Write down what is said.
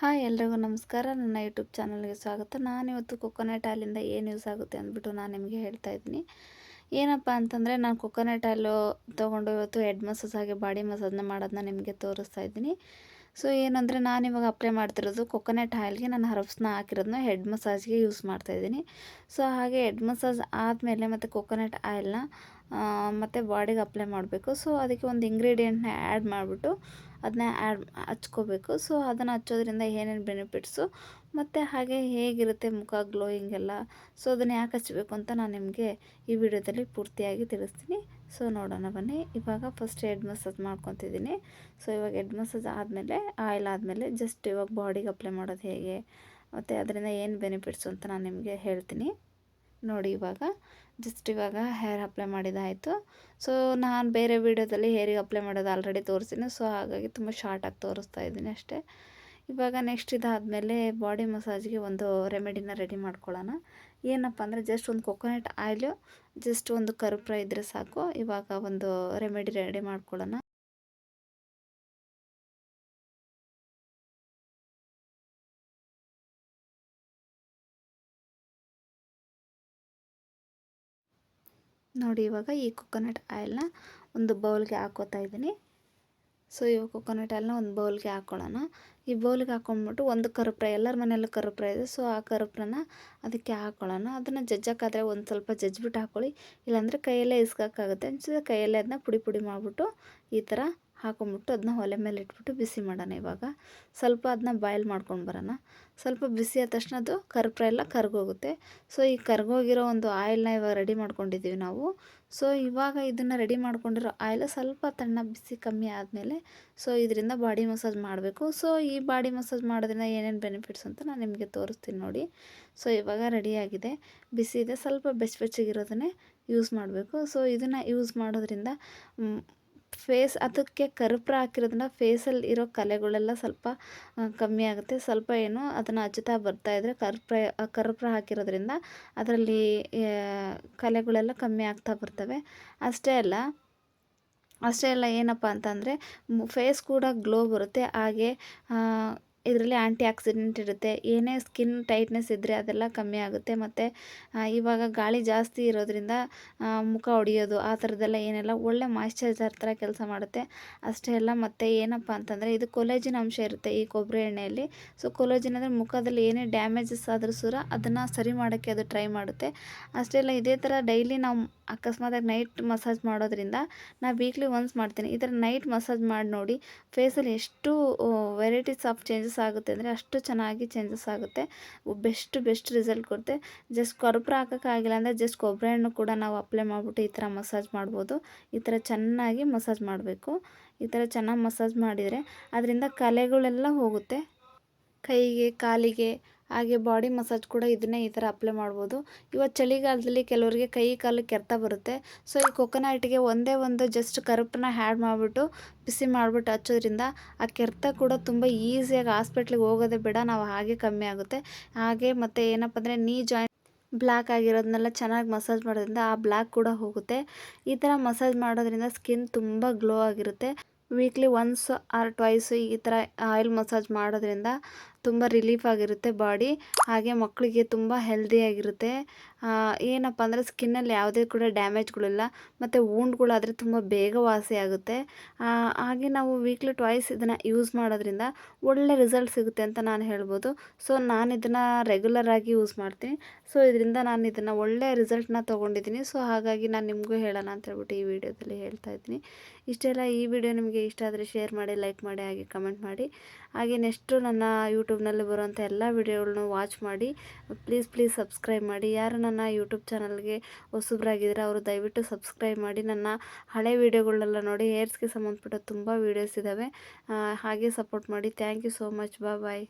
Hi ಎಲ್ರಿಗೂ ನಮಸ್ಕಾರ. ನನ್ನ ಯೂಟ್ಯೂಬ್ ಚಾನಲ್ಗೆ ಸ್ವಾಗತ. ನಾನಿವತ್ತು ಕೊಕೊನೆಟ್ ಹಾಲಿಂದ ಏನು ಯೂಸ್ ಆಗುತ್ತೆ ಅಂದ್ಬಿಟ್ಟು ನಾನು ನಿಮಗೆ ಹೇಳ್ತಾ ಇದ್ದೀನಿ. ಏನಪ್ಪ ಅಂತಂದರೆ ನಾನು ಕೊಕೊನೆಟ್ ಹಾಲು ತೊಗೊಂಡು ಇವತ್ತು ಹೆಡ್ ಮಸಾಜ್ ಹಾಗೆ ಬಾಡಿ ಮಸಾಜ್ನ ಮಾಡೋದನ್ನ ನಿಮಗೆ ತೋರಿಸ್ತಾ ಇದ್ದೀನಿ. ಸೊ ಏನಂದರೆ ನಾನಿವಾಗ ಅಪ್ಲೈ ಮಾಡ್ತಿರೋದು ಕೊಕೊನೆಟ್ ಆಯಿಲ್ಗೆ ನಾನು ಹರ್ಬ್ಸ್ನ ಹಾಕಿರೋದನ್ನ ಹೆಡ್ ಮಸಾಜ್ಗೆ ಯೂಸ್ ಮಾಡ್ತಾಯಿದ್ದೀನಿ ಸೊ ಹಾಗೆ ಹೆಡ್ ಮಸಾಜ್ ಆದಮೇಲೆ ಮತ್ತು ಕೊಕೊನೆಟ್ ಆಯಿಲ್ನ ಮತ್ತು ಬಾಡಿಗೆ ಅಪ್ಲೈ ಮಾಡಬೇಕು. ಸೊ ಅದಕ್ಕೆ ಒಂದು ಇಂಗ್ರೀಡಿಯೆಂಟ್ನ ಆ್ಯಡ್ ಮಾಡಿಬಿಟ್ಟು ಅದನ್ನ ಆ್ಯಡ್ ಹಚ್ಕೋಬೇಕು. ಸೊ ಅದನ್ನು ಹಚ್ಚೋದ್ರಿಂದ ಏನೇನು ಬೆನಿಫಿಟ್ಸು ಮತ್ತು ಹಾಗೆ ಹೇಗಿರುತ್ತೆ ಮುಖ ಗ್ಲೋಯಿಂಗ್ ಎಲ್ಲ. ಸೊ ಅದನ್ನು ಯಾಕೆ ಹಚ್ಚಬೇಕು ಅಂತ ನಾನು ನಿಮಗೆ ಈ ವಿಡಿಯೋದಲ್ಲಿ ಪೂರ್ತಿಯಾಗಿ ತಿಳಿಸ್ತೀನಿ. ಸೊ ನೋಡೋಣ ಬನ್ನಿ. ಇವಾಗ ಫಸ್ಟ್ ಹೆಡ್ ಮಸಾಜ್ ಮಾಡ್ಕೊತಿದ್ದೀನಿ. ಸೊ ಇವಾಗ ಹೆಡ್ ಮಸಾಜ್ ಆದಮೇಲೆ ಆಯಿಲ್ ಆದಮೇಲೆ ಜಸ್ಟ್ ಇವಾಗ ಬಾಡಿಗೆ ಅಪ್ಲೈ ಮಾಡೋದು ಹೇಗೆ, ಮತ್ತು ಅದರಿಂದ ಏನು ಬೆನಿಫಿಟ್ಸು ಅಂತ ನಾನು ನಿಮಗೆ ಹೇಳ್ತೀನಿ. ನೋಡಿ ಇವಾಗ ಜಸ್ಟ್ ಇವಾಗ ಹೇರ್ ಅಪ್ಲೈ ಮಾಡಿದಾಯಿತು ಸೊ ನಾನು ಬೇರೆ ವೀಡಿಯೋದಲ್ಲಿ ಹೇರಿಗೆ ಅಪ್ಲೈ ಮಾಡೋದು ಆಲ್ರೆಡಿ ತೋರಿಸಿದ್ದೀನಿ ಸೊ ಹಾಗಾಗಿ ತುಂಬ ಶಾರ್ಟಾಗಿ ತೋರಿಸ್ತಾ ಇದ್ದೀನಿ ಅಷ್ಟೇ. ಇವಾಗ ನೆಕ್ಸ್ಟ್ ಇದಾದಮೇಲೆ ಬಾಡಿ ಮಸಾಜ್ಗೆ ಒಂದು ರೆಮಿಡಿನ ರೆಡಿ ಮಾಡ್ಕೊಳ್ಳೋಣ. ಏನಪ್ಪ ಅಂದರೆ ಜಸ್ಟ್ ಒಂದು ಕೊಕೊನೆಟ್ ಆಯಿಲು ಜಸ್ಟ್ ಒಂದು ಕರುಪ್ರ ಇದ್ದರೆ ಸಾಕು. ಇವಾಗ ಒಂದು ರೆಮಿಡಿ ರೆಡಿ ಮಾಡ್ಕೊಳ್ಳೋಣ. ನೋಡಿ, ಇವಾಗ ಈ ಕೊಕೊನಟ್ ಆಯಿಲ್ನ ಒಂದು ಬೌಲ್ಗೆ ಹಾಕೋತಾ ಇದ್ದೀನಿ. ಸೊ ಇವಾಗ ಕೊಕೊನಟ್ ಆಯಿಲ್ನ ಒಂದು ಬೌಲ್ಗೆ ಹಾಕ್ಕೊಳ್ಳೋಣ ಈ ಬೌಲ್ಗೆ ಹಾಕೊಂಡ್ಬಿಟ್ಟು ಒಂದು ಕರುಪ್ರ ಎಲ್ಲರ ಮನೆಯಲ್ಲೂ ಕರುಪ್ರ ಇದೆ. ಸೊ ಆ ಕರುಪ್ರನ ಅದಕ್ಕೆ ಹಾಕ್ಕೊಳ್ಳೋಣ ಅದನ್ನು ಜಜ್ಜಕ್ಕಾದರೆ ಒಂದು ಸ್ವಲ್ಪ ಜಜ್ಜಿಬಿಟ್ಟು ಹಾಕ್ಕೊಳ್ಳಿ ಇಲ್ಲಾಂದರೆ ಕೈಯಲ್ಲೇ ಇಸ್ಕೋಕ್ಕಾಗುತ್ತೆ. ಅನ್ಸಿದ್ರೆ ಕೈಯಲ್ಲೇ ಅದನ್ನ ಪುಡಿ ಪುಡಿ ಮಾಡಿಬಿಟ್ಟು ಈ ಥರ ಹಾಕೊಂಬಿಟ್ಟು ಅದನ್ನ ಒಲೆ ಮೇಲೆ ಇಟ್ಬಿಟ್ಟು ಬಿಸಿ ಮಾಡೋಣ ಇವಾಗ. ಸ್ವಲ್ಪ ಅದನ್ನ ಬಾಯ್ಲ್ ಮಾಡ್ಕೊಂಡು ಬರೋಣ. ಸ್ವಲ್ಪ ಬಿಸಿ ಆದ ತಕ್ಷಣ ಅದು ಕರ್ಪ್ರ ಎಲ್ಲ ಕರ್ಗೋಗುತ್ತೆ. ಸೊ ಈ ಕರ್ಗೋಗಿರೋ ಒಂದು ಆಯಿಲ್ನ ಇವಾಗ ರೆಡಿ ಮಾಡ್ಕೊಂಡಿದ್ದೀವಿ ನಾವು. ಸೊ ಇವಾಗ ಇದನ್ನು ರೆಡಿ ಮಾಡ್ಕೊಂಡಿರೋ ಆಯಿಲ್ ಸ್ವಲ್ಪ ತಣ್ಣ ಬಿಸಿ ಕಮ್ಮಿ ಆದಮೇಲೆ ಸೊ ಇದರಿಂದ ಬಾಡಿ ಮಸಾಜ್ ಮಾಡಬೇಕು. ಸೊ ಈ ಬಾಡಿ ಮಸಾಜ್ ಮಾಡೋದ್ರಿಂದ ಏನೇನು ಬೆನಿಫಿಟ್ಸ್ ಅಂತ ನಾನು ನಿಮಗೆ ತೋರಿಸ್ತೀನಿ ನೋಡಿ. ಸೊ ಇವಾಗ ರೆಡಿಯಾಗಿದೆ ಬಿಸಿ ಇದೆ. ಸ್ವಲ್ಪ ಬೆಚ್ಚ ಬೆಚ್ಚಗಿರೋದನ್ನೇ ಯೂಸ್ ಮಾಡಬೇಕು. ಸೊ ಇದನ್ನು ಯೂಸ್ ಮಾಡೋದ್ರಿಂದ ಫೇಸ್ ಅದಕ್ಕೆ ಕರುಪ್ರ ಹಾಕಿರೋದ್ರಿಂದ ಫೇಸಲ್ಲಿ ಇರೋ ಕಲೆಗಳೆಲ್ಲ ಸ್ವಲ್ಪ ಕಮ್ಮಿ ಆಗುತ್ತೆ. ಸ್ವಲ್ಪ ಏನು ಅದನ್ನು ಹಚ್ಚುತ್ತಾ ಇದ್ದರೆ ಕರ್ಪೂರ ಕರ್ಪೂರ ಹಾಕಿರೋದ್ರಿಂದ ಅದರಲ್ಲಿ ಕಲೆಗಳೆಲ್ಲ ಕಮ್ಮಿ ಆಗ್ತಾ ಬರ್ತವೆ. ಅಷ್ಟೇ ಅಲ್ಲ ಅಷ್ಟೇ ಅಲ್ಲ ಏನಪ್ಪ ಅಂತಂದರೆ ಫೇಸ್ ಕೂಡ ಗ್ಲೋ ಬರುತ್ತೆ. ಹಾಗೆ ಇದರಲ್ಲಿ ಆ್ಯಂಟಿ ಆಕ್ಸಿಡೆಂಟ್ ಇರುತ್ತೆ. ಏನೇ ಸ್ಕಿನ್ ಟೈಟ್ನೆಸ್ ಇದ್ದರೆ ಅದೆಲ್ಲ ಕಮ್ಮಿ ಆಗುತ್ತೆ. ಮತ್ತು ಇವಾಗ ಗಾಳಿ ಜಾಸ್ತಿ ಇರೋದ್ರಿಂದ ಮುಖ ಹೊಡಿಯೋದು ಆ ಥರದ್ದೆಲ್ಲ ಏನೆಲ್ಲ ಒಳ್ಳೆ ಮಾಯಶ್ಚರೈಸರ್ ಥರ ಕೆಲಸ ಮಾಡುತ್ತೆ. ಅಷ್ಟೇ ಅಲ್ಲ, ಮತ್ತು ಏನಪ್ಪ ಅಂತಂದರೆ, ಇದು ಕೊಲೆಜಿನ್ ಅಂಶ ಇರುತ್ತೆ ಈ ಕೊಬ್ಬರಿ ಎಣ್ಣೆಯಲ್ಲಿ. ಸೊ ಕೊಲೆಜಿನ್ ಅಂದರೆ ಮುಖದಲ್ಲಿ ಏನೇ ಡ್ಯಾಮೇಜಸ್ ಆದರೂ ಸುರ ಅದನ್ನು ಸರಿ ಮಾಡೋಕ್ಕೆ ಅದು ಟ್ರೈ ಮಾಡುತ್ತೆ. ಅಷ್ಟೇ ಅಲ್ಲ, ಇದೇ ಥರ ಡೈಲಿ ನಾವು ಅಕಸ್ಮಾತಾಗಿ ನೈಟ್ ಮಸಾಜ್ ಮಾಡೋದ್ರಿಂದ ನಾನು ವೀಕ್ಲಿ ಒನ್ಸ್ ಮಾಡ್ತೀನಿ. ಈ ಥರ ನೈಟ್ ಮಸಾಜ್ ಮಾಡಿ ನೋಡಿ ಫೇಸಲ್ಲಿ ಎಷ್ಟು ವೆರೈಟೀಸ್ ಆಫ್ ಚೇಂಜಸ್ ಆಗುತ್ತೆ ಅಂದರೆ ಅಷ್ಟು ಚೆನ್ನಾಗಿ ಚೇಂಜಸ್ ಆಗುತ್ತೆ. ಬೆಸ್ಟ್ ಬೆಸ್ಟ್ ರಿಸಲ್ಟ್ ಕೊಡುತ್ತೆ. ಜಸ್ಟ್ ಕರ್ಪೂರ ಹಾಕೋಕ್ಕಾಗಿಲ್ಲ ಅಂದರೆ ಜಸ್ಟ್ ಕೊಬ್ಬರಿ ಹಣ್ಣು ಕೂಡ ನಾವು ಅಪ್ಲೈ ಮಾಡಿಬಿಟ್ಟು ಈ ಥರ ಮಸಾಜ್ ಮಾಡ್ಬೋದು. ಈ ಥರ ಚೆನ್ನಾಗಿ ಮಸಾಜ್ ಮಾಡಬೇಕು. ಈ ಥರ ಚೆನ್ನಾಗಿ ಮಸಾಜ್ ಮಾಡಿದರೆ ಅದರಿಂದ ಕಲೆಗಳೆಲ್ಲ ಹೋಗುತ್ತೆ. ಕೈಗೆ, ಕಾಲಿಗೆ, ಹಾಗೆ ಬಾಡಿ ಮಸಾಜ್ ಕೂಡ ಇದನ್ನೇ ಈ ಥರ ಅಪ್ಲೈ ಮಾಡ್ಬೋದು. ಇವತ್ತು ಚಳಿಗಾಲದಲ್ಲಿ ಕೆಲವರಿಗೆ ಕೈ, ಕಾಲು ಕೆರೆತ ಬರುತ್ತೆ. ಸೊ ಈ ಕೊಕೊನಟ್ಗೆ ಒಂದೇ ಒಂದು ಜಸ್ಟ್ ಕರುಪನ್ನ ಹ್ಯಾಡ್ ಮಾಡಿಬಿಟ್ಟು ಬಿಸಿ ಮಾಡಿಬಿಟ್ಟು ಹಚ್ಚೋದ್ರಿಂದ ಆ ಕೆರೆತ ಕೂಡ ತುಂಬ ಈಸಿಯಾಗಿ ಹಾಸ್ಪಿಟ್ಲಿಗೆ ಹೋಗೋದೇ ಬೇಡ, ನಾವು ಹಾಗೆ ಕಮ್ಮಿ ಆಗುತ್ತೆ. ಹಾಗೆ ಮತ್ತು ಏನಪ್ಪ ಅಂದರೆ ನೀ ಜಾಯಿಂಟ್ ಬ್ಲ್ಯಾಕ್ ಆಗಿರೋದನ್ನೆಲ್ಲ ಚೆನ್ನಾಗಿ ಮಸಾಜ್ ಮಾಡೋದ್ರಿಂದ ಆ ಬ್ಲ್ಯಾಕ್ ಕೂಡ ಹೋಗುತ್ತೆ. ಈ ಥರ ಮಸಾಜ್ ಮಾಡೋದ್ರಿಂದ ಸ್ಕಿನ್ ತುಂಬ ಗ್ಲೋ ಆಗಿರುತ್ತೆ. ವೀಕ್ಲಿ ಒನ್ಸ್ ಆರ್ ಟ್ವೈಸ್ ಈ ಥರ ಆಯಿಲ್ ಮಸಾಜ್ ಮಾಡೋದ್ರಿಂದ ತುಂಬ ರಿಲೀಫ್ ಆಗಿರುತ್ತೆ ಬಾಡಿ ಹಾಗೆ ಮಕ್ಕಳಿಗೆ ತುಂಬ ಹೆಲ್ದಿಯಾಗಿರುತ್ತೆ ಏನಪ್ಪ ಅಂದರೆ ಸ್ಕಿನ್ನಲ್ಲಿ ಯಾವುದೇ ಕೂಡ ಡ್ಯಾಮೇಜ್ಗಳಿಲ್ಲ ಮತ್ತು ವೂಂಡ್ಗಳಾದರೆ ತುಂಬ ಬೇಗ ವಾಸಿ ಆಗುತ್ತೆ. ಹಾಗೆ ನಾವು ವೀಕ್ಲಿ ಟ್ವೈಸ್ ಇದನ್ನು ಯೂಸ್ ಮಾಡೋದ್ರಿಂದ ಒಳ್ಳೆ ರಿಸಲ್ಟ್ ಸಿಗುತ್ತೆ ಅಂತ ನಾನು ಹೇಳ್ಬೋದು. ಸೊ ನಾನು ಇದನ್ನು ರೆಗ್ಯುಲರಾಗಿ ಯೂಸ್ ಮಾಡ್ತೀನಿ. ಸೊ ಇದರಿಂದ ನಾನು ಇದನ್ನು ಒಳ್ಳೆ ರಿಸಲ್ಟ್ನ ತೊಗೊಂಡಿದ್ದೀನಿ. ಸೊ ಹಾಗಾಗಿ ನಾನು ನಿಮಗೂ ಹೇಳೋಣ ಅಂತ ಹೇಳ್ಬಿಟ್ಟು ಈ ವಿಡಿಯೋದಲ್ಲಿ ಹೇಳ್ತಾ ಇದ್ದೀನಿ. ಇಷ್ಟೆಲ್ಲ. ಈ ವಿಡಿಯೋ ನಿಮಗೆ ಇಷ್ಟ ಆದರೆ ಶೇರ್ ಮಾಡಿ ಲೈಕ್ ಮಾಡಿ, ಹಾಗೆ ಕಮೆಂಟ್ ಮಾಡಿ. ಹಾಗೆ ನೆಕ್ಸ್ಟು ನನ್ನ ಯೂಟ್ಯೂಬ್ನಲ್ಲಿ ಬರುವಂಥ ಎಲ್ಲ ವಿಡಿಯೋಗಳನ್ನೂ ವಾಚ್ ಮಾಡಿ ಪ್ಲೀಸ್ ಪ್ಲೀಸ್ ಸಬ್ಸ್ಕ್ರೈಬ್ ಮಾಡಿ. ಯಾರು ನನ್ನ ಯೂಟ್ಯೂಬ್ ಚಾನಲ್ಗೆ ಹೊಸಬ್ರಾಗಿದ್ದರೆ ಅವರು ದಯವಿಟ್ಟು ಸಬ್ಸ್ಕ್ರೈಬ್ ಮಾಡಿ. ನನ್ನ ಹಳೆ ವೀಡಿಯೋಗಳನ್ನೆಲ್ಲ ನೋಡಿ ಹೇರ್ಸ್ಗೆ ಸಂಬಂಧಪಟ್ಟ ತುಂಬ ವೀಡಿಯೋಸ್ ಇದ್ದಾವೆ ಹಾಗೆ ಸಪೋರ್ಟ್ ಮಾಡಿ. ಥ್ಯಾಂಕ್ ಯು ಸೋ ಮಚ್ ಬಾ ಬಾಯ್